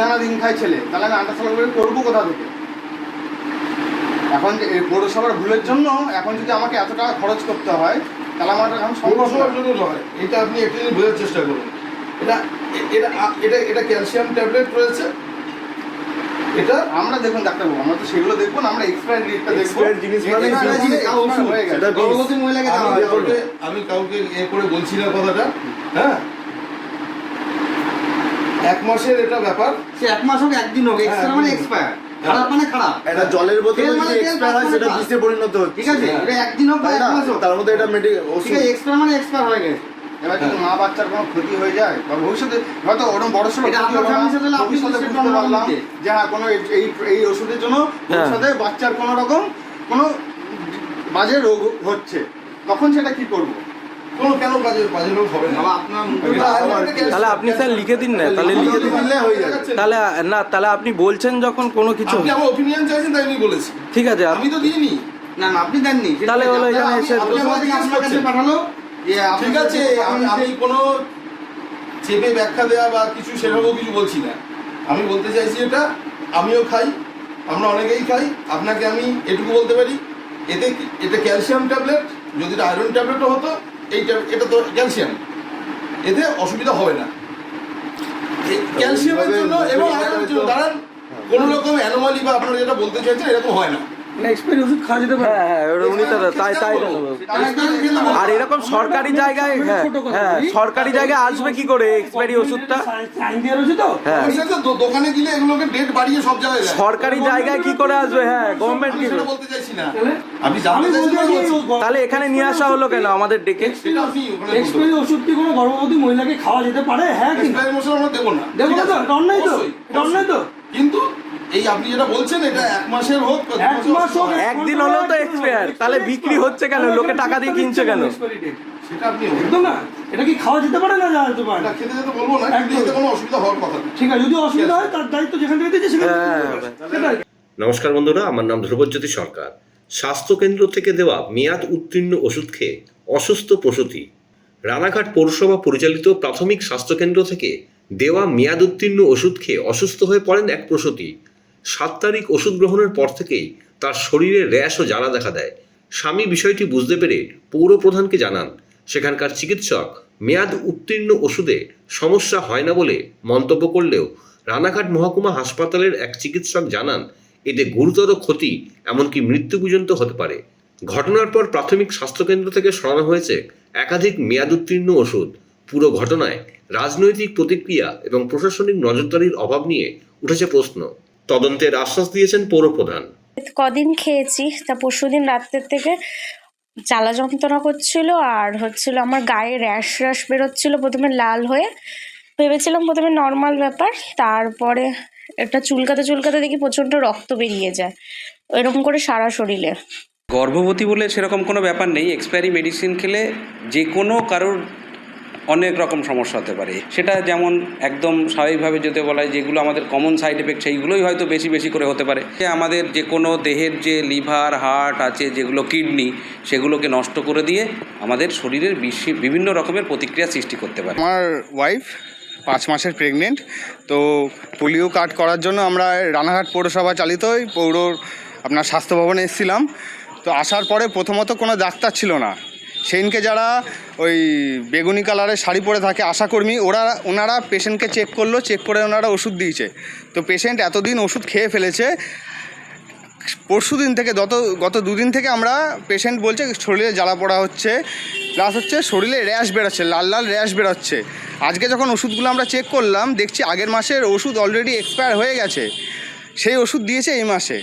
আনা দিন খায় ছেলে তাহলে আমি করে করব কোথা থেকে? এখন পৌরসভার ভুলের জন্য এখন যদি আমাকে এত টাকা খরচ করতে হয় তাহলে আমার এখন পৌরসভার জন্য নয় এটা আপনি একটু জিনিস বোঝার চেষ্টা করুন। এটা এটা এটা এটা ক্যালসিয়াম ট্যাবলেট রয়েছে। এটা? আমরা দেখুন ডাক্তারবাবু আমরা তো সেগুলো দেখব না আমরা এক্সপায়ার ডেটটা দেখব। জিনিস মানে। হয়ে আমি কাউকে এ করে বলছি না কথাটা হ্যাঁ? এক মাসের এটা ব্যাপার। সে এক মাস হোক একদিন হোক এক্সপায়ার মানে এক্সপায়ার খারাপ মানে খারাপ। একটা জলের বোতল মানে যদি এক্সপায়ার হয় সেটা মানে বিষে পরিণত হচ্ছে। ঠিক আছে এটা একদিন হোক বা এক মাস হোক। তার মধ্যে এটা মেডি ঠিক ওষুধ আছে এক্সপায়ার মানে এক্সপায়ার হয়ে গেছে। এবার যদি মা বাচ্চার কোনো ক্ষতি হয়ে যায় বা ভবিষ্যতে হয়তো ওরকম বড় সড়ো এটা ক্ষতি আপনার হলো সাথে আপনি ভবিষ্যতে বুঝতে বুঝতে পারলাম যে। হ্যাঁ কোনো এই- এই এই ওষুধের জন্য ভবিষ্যতে বাচ্চার কোনো রকম কোনো বাজে রোগ হচ্ছে। তখন সেটা কি করব? কোনো কেন কাজে হবে না? আপনার তাহলে আপনি স্যার লিখে দিন না তাহলে লিখে দিন। দিলে হয়ে যাবে। তাহলে না তাহলে আপনি বলছেন যখন কোনো কিছু। আপনি আমার ওপিনিয়ন চাইছেন তাই আমি বলেছি। ঠিক আছে আমি তো দিইনি। না না আপনি দেননি। তাহলে হলো এখানে আপনি- এসে- আপনার কাছে পাঠালো ঠিক আছে আমি আমি কোনো চেপে ব্যাখ্যা দেওয়া বা কিছু সেরকম কিছু বলছি না। আমি বলতে চাইছি এটা আমিও খাই আমরা অনেকেই খাই আপনাকে আমি এটুকু বলতে পারি এতে এটা ক্যালসিয়াম ট্যাবলেট যদি এটা আয়রন ট্যাবলেটও হতো এই ট্যাব- এটা তো ক্যালসিয়াম এতে অসুবিধা হবে না। ক্যালসিয়ামের জন্য এবং আয়রনের জন্য। দাঁড়ান কোনো রকম অ্যানোমালি বা আপনারা যেটা বলতে চাইছেন এরকম হয় না। হ্যাঁ হ্যাঁ উনি তো তাই তাই আর এরকম সরকারি জায়গায় হ্যাঁ হ্যাঁ সরকারি জায়গায় আসবে কি করে এক্সপায়ারি ওষুধটা? হ্যাঁ। আমি সেটা দো- দোকানে গেলে এগুলোকে ডেট বাড়িয়ে সব জায়গায় সরকারি জায়গায় কি করে আসবে? হ্যাঁ গভর্নমেন্ট কি বলতে চাইছি না। আপনি জানতে চাইছেন আমি তাহলে এখানে নিয়ে আসা হলো কেন আমাদের ডেকে? এক্সপায়ারি ওষুধ কি কোনো গর্ভবতী মহিলাকে খাওয়া যেতে পারে? হ্যাঁ কি? এক্সপায়ারি মশলা আমরা দেবো না। দেবো না তো তো? কিন্তু এই আপনি যেটা বলছেন এটা এক মাসের হোক এক মাস হোক, একদিন হলেও তো এক্সপায়ার তাহলে বিক্রি হচ্ছে কেন? লোকে টাকা দিয়ে কিনছে কেন? সেটা আপনি একদম না। এটা কি খাওয়া যেতে পারে না যেতে পারে? এটা খেতে যেতে বলব না কিন্তু এতে কোনো অসুবিধা হওয়ার কথা ঠিক আছে যদি অসুবিধা হয় তার দায়িত্ব যেখান থেকে দিয়েছে সেখান থেকে দিতে হবে। সেটাই। নমস্কার বন্ধুরা আমার নাম ধ্রুবজ্যোতি সরকার। স্বাস্থ্যকেন্দ্র থেকে দেওয়া মেয়াদ উত্তীর্ণ ওষুধ খেয়ে অসুস্থ প্রসূতি। রানাঘাট পৌরসভা পরিচালিত প্রাথমিক স্বাস্থ্যকেন্দ্র থেকে দেওয়া মেয়াদ উত্তীর্ণ ওষুধ খেয়ে অসুস্থ হয়ে পড়েন এক প্রসূতি। সাত তারিখ ওষুধ গ্রহণের পর থেকেই তার শরীরে র্যাশ ও জ্বালা দেখা দেয়। স্বামী বিষয়টি বুঝতে পেরে পৌর প্রধানকে জানান, সেখানকার চিকিৎসক মেয়াদ উত্তীর্ণ ওষুধে সমস্যা হয় না বলে মন্তব্য করলেও রানাঘাট মহকুমা হাসপাতালের এক চিকিৎসক জানান, এতে গুরুতর ক্ষতি এমনকি মৃত্যু পর্যন্ত হতে পারে। ঘটনার পর প্রাথমিক স্বাস্থ্যকেন্দ্র থেকে সরানো হয়েছে একাধিক মেয়াদ উত্তীর্ণ ওষুধ। পুরো ঘটনায় রাজনৈতিক প্রতিক্রিয়া এবং প্রশাসনিক নজরদারির অভাব নিয়ে উঠেছে প্রশ্ন। তদন্তের আশ্বাস দিয়েছেন পৌরপ্রধান কদিন খেয়েছি তা পরশুদিন রাত্রের থেকে জ্বালা যন্ত্রণা করছিল আর হচ্ছিল আমার গায়ে র্যাশ র্যাশ বেরোচ্ছিল প্রথমে লাল হয়ে। ভেবেছিলাম প্রথমে নর্মাল ব্যাপার তারপরে একটা চুলকাতে চুলকাতে দেখি প্রচণ্ড রক্ত বেরিয়ে যায়। এরকম করে সারা শরীরে। গর্ভবতী বলে সেরকম কোনো ব্যাপার নেই এক্সপায়ারি মেডিসিন খেলে যে কোনো কারোর অনেক রকম সমস্যা হতে পারে। সেটা যেমন একদম স্বাভাবিকভাবে যদি বলা হয় যেগুলো আমাদের কমন সাইড এফেক্ট সেইগুলোই হয়তো বেশি বেশি করে হতে পারে। যে আমাদের যে কোনো দেহের যে লিভার হার্ট আছে, যেগুলো কিডনি সেগুলোকে নষ্ট করে দিয়ে আমাদের শরীরের বিভিন্ন রকমের প্রতিক্রিয়া সৃষ্টি করতে পারে। আমার ওয়াইফ পাঁচ মাসের প্রেগনেন্ট তো পোলিও কার্ড করার জন্য আমরা রানাঘাট পৌরসভা চালিত পৌর আপনার স্বাস্থ্য ভবনে এসেছিলাম। তো আসার পরে প্রথমত কোনো ডাক্তার ছিল না। সেদিনকে যারা ওই বেগুনি কালারের শাড়ি পরে থাকে আশাকর্মী, ওরা, ওনারা পেশেন্টকে চেক করল চেক করে ওনারা ওষুধ দিয়েছে। তো পেশেন্ট এতদিন ওষুধ খেয়ে ফেলেছে। পরশু দিন থেকে গত গত দুদিন থেকে আমরা পেশেন্ট বলছে শরীরে জ্বালা পড়া হচ্ছে। প্লাস হচ্ছে শরীরে র্যাশ বেরোচ্ছে, লাল লাল র্যাশ বেরোচ্ছে। আজকে যখন ওষুধগুলো আমরা চেক করলাম, দেখছি আগের মাসের ওষুধ অলরেডি এক্সপায়ার হয়ে গেছে। সেই ওষুধ দিয়েছে এই মাসে।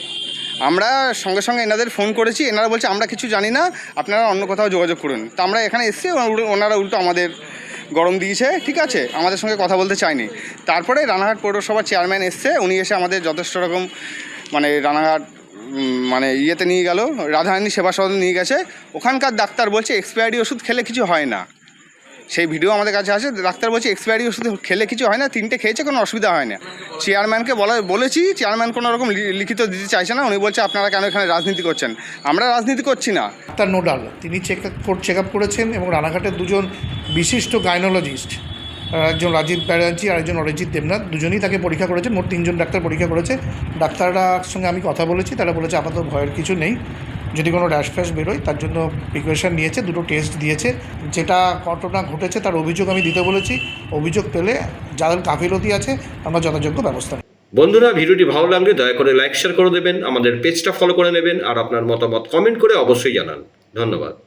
আমরা সঙ্গে সঙ্গে এনাদের ফোন করেছি, এনারা বলছে, আমরা কিছু জানি না, আপনারা অন্য কোথাও যোগাযোগ করুন। তো আমরা এখানে এসেছি ওনারা- উল্টো আমাদের গরম দিয়েছে, ঠিক আছে, আমাদের সঙ্গে কথা বলতে চায়নি তারপরে রানাঘাট পৌরসভার চেয়ারম্যান এসছে, উনি এসে আমাদের যথেষ্ট রকম মানে রানাঘাট মানে ইয়েতে নিয়ে গেল, রাধারানী সেবা সদন নিয়ে গেছে। ওখানকার ডাক্তার বলছে, এক্সপায়ারি ওষুধ খেলে কিছু হয় না। সেই ভিডিও আমাদের কাছে আছে ডাক্তার বলছে এক্সপায়ারি ওষুধ খেলে কিছু হয় না, তিনটে খেয়েছে, কোনো অসুবিধা হয় না। চেয়ারম্যানকে বলা, বলেছি চেয়ারম্যান কোনো রকম লিখিত দিতে চাইছে না, উনি বলছে, আপনারা কেন এখানে রাজনীতি করছেন? আমরা রাজনীতি করছি না। ডাক্তার নোডাল তিনি চেক চেক আপ করেছেন এবং রানাঘাটের দুজন বিশিষ্ট গাইনোলজিস্ট একজন রাজীব ব্যানার্জি আর একজন অরিজিৎ দেবনাথ, দুজনেই তাকে পরীক্ষা করেছেন, মোট তিনজন ডাক্তার পরীক্ষা করেছে। ডাক্তাররা সঙ্গে আমি কথা বলেছি, তারা বলেছে, আপাতত ভয়ের কিছু নেই। যদি কোনো র্যাশ ফ্যাশ বেরোয়, তার জন্য প্রিপারেশান নিয়েছে, দুটো টেস্ট দিয়েছে। যেটা ঘটনা ঘটেছে তার অভিযোগ আমি দিতে বলেছি। অভিযোগ পেলে যাদের গাফিলতি আছে, আমরা যথাযোগ্য ব্যবস্থা বন্ধুরা, ভিডিওটি ভালো লাগলে দয়া করে লাইক শেয়ার করে দেবেন। আমাদের পেজটা ফলো করে নেবেন। আর আপনার মতামত কমেন্ট করে অবশ্যই জানান। ধন্যবাদ।